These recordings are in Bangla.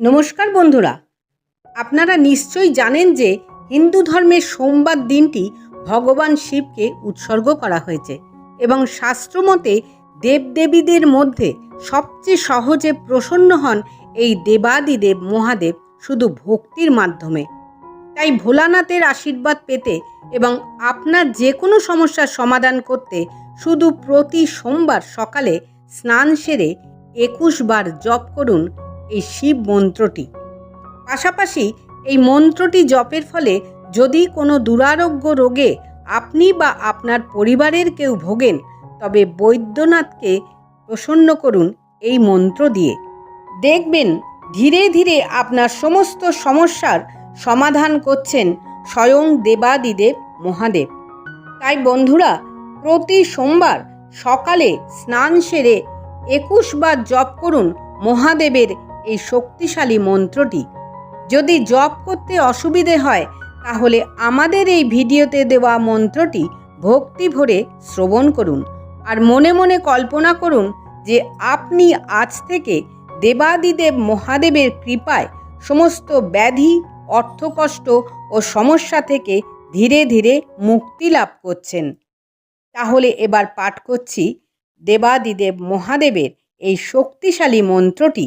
নমস্কার বন্ধুরা। আপনারা নিশ্চয়ই জানেন যে হিন্দু ধর্মের সোমবার দিনটি ভগবান শিবকে উৎসর্গ করা হয়েছে এবং শাস্ত্রমতে দেবদেবীদের মধ্যে সবচেয়ে সহজে প্রসন্ন হন এই দেবাদিদেব মহাদেব শুধু ভক্তির মাধ্যমে। তাই ভোলানাথের আশীর্বাদ পেতে এবং আপনার যে কোনো সমস্যার সমাধান করতে শুধু প্রতি সোমবার সকালে স্নান সেরে একুশ বার জপ করুন এই শিব মন্ত্রটি। পাশাপাশি এই মন্ত্রটি জপের ফলে যদি কোনো দুরারোগ্য রোগে আপনি বা আপনার পরিবারের কেউ ভোগেন, তবে বৈদ্যনাথকে প্রসন্ন করুন এই মন্ত্র দিয়ে। দেখবেন ধীরে ধীরে আপনার সমস্ত সমস্যার সমাধান করছেন স্বয়ং দেবাদিদেব মহাদেব। তাই বন্ধুরা, প্রতি সোমবার সকালে স্নান সেরে একুশ বার জপ করুন মহাদেবের এই শক্তিশালী মন্ত্রটি। যদি জপ করতে অসুবিধে হয়, তাহলে আমাদের এই ভিডিওতে দেওয়া মন্ত্রটি ভক্তি ভরে শ্রবণ করুন আর মনে মনে কল্পনা করুন যে আপনি আজ থেকে দেবাদিদেব মহাদেবের কৃপায় সমস্ত ব্যাধি, অর্থকষ্ট ও সমস্যা থেকে ধীরে ধীরে মুক্তি লাভ করছেন। তাহলে এবার পাঠ করছি দেবাদিদেব মহাদেবের এই শক্তিশালী মন্ত্রটি।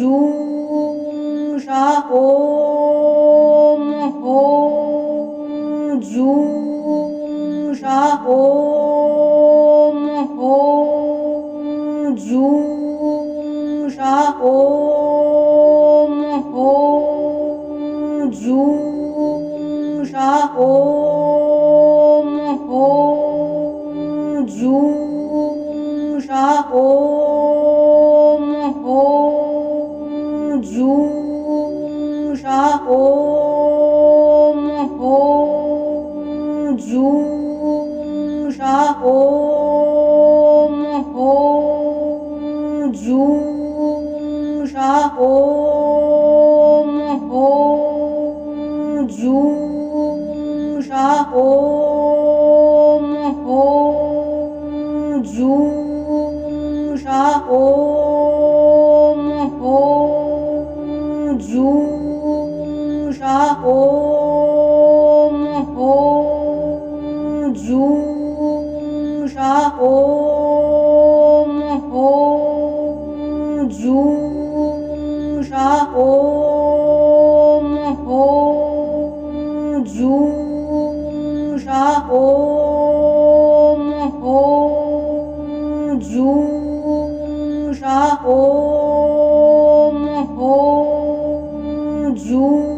হোম জুম সা ওম হোম জুম সা ওম হোম জুম সা ওম হোম জুম সা ওম হোম জুম সা ওম विदुषः ॐ हों जूं शः ॐ हों जूं शः ॐ हों जूं शः ॐ हों जूं शः ॐ हों जूं ॐ ॐ जूं श ॐ ॐ जूं श ॐ ॐ जूं श ॐ ॐ जूं श ॐ ॐ जूं